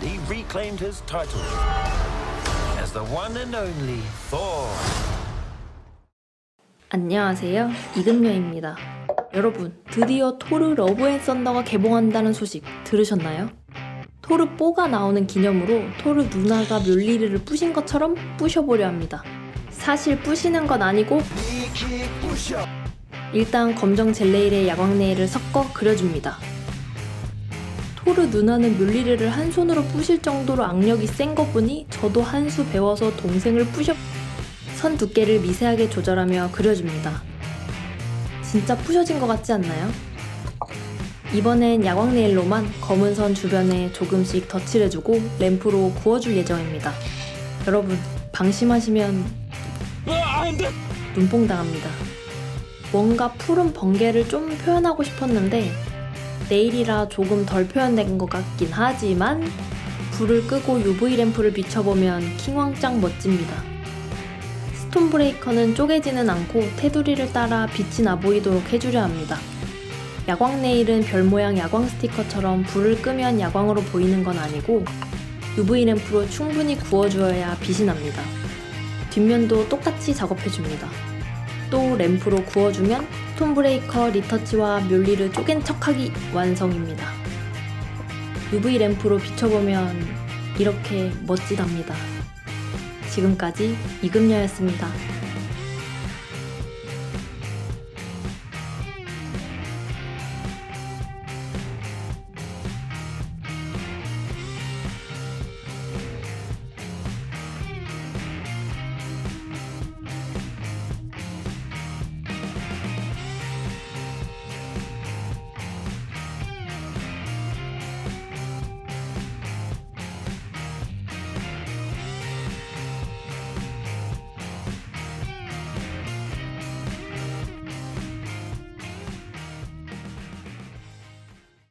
he reclaimed his title as the one and only Thor. 안녕하세요. 이금녀입니다. 여러분, 드디어 토르 러브 앤 썬더가 개봉한다는 소식 들으셨나요? 토르 뽀가 나오는 기념으로 토르 누나가 뮬리르를 부신 것처럼 부셔보려 합니다. 사실 부시는 건 아니고 일단 검정 젤레일에 야광 네일을 섞어 그려줍니다. 토르 누나는 뮬리르를 한 손으로 부실 정도로 악력이 센거 보니 저도 한 수 배워서 동생을 부셔 선 두께를 미세하게 조절하며 그려줍니다. 진짜 부셔진 것 같지 않나요? 이번엔 야광 네일로만 검은 선 주변에 조금씩 덧칠해주고 램프로 구워줄 예정입니다. 여러분, 방심하시면 눈뽕 당합니다. 뭔가 푸른 번개를 좀 표현하고 싶었는데 네일이라 조금 덜 표현된 것 같긴 하지만 불을 끄고 UV 램프를 비춰보면 킹왕짱 멋집니다. 스톤 브레이커는 쪼개지는 않고 테두리를 따라 빛이 나 보이도록 해주려 합니다. 야광 네일은 별 모양 야광 스티커처럼 불을 끄면 야광으로 보이는 건 아니고 UV 램프로 충분히 구워주어야 빛이 납니다. 뒷면도 똑같이 작업해줍니다. 또 램프로 구워주면 스톤 브레이커 리터치와 뮬리를 쪼갠 척하기 완성입니다. UV 램프로 비춰보면 이렇게 멋지답니다. 지금까지 이금녀였습니다.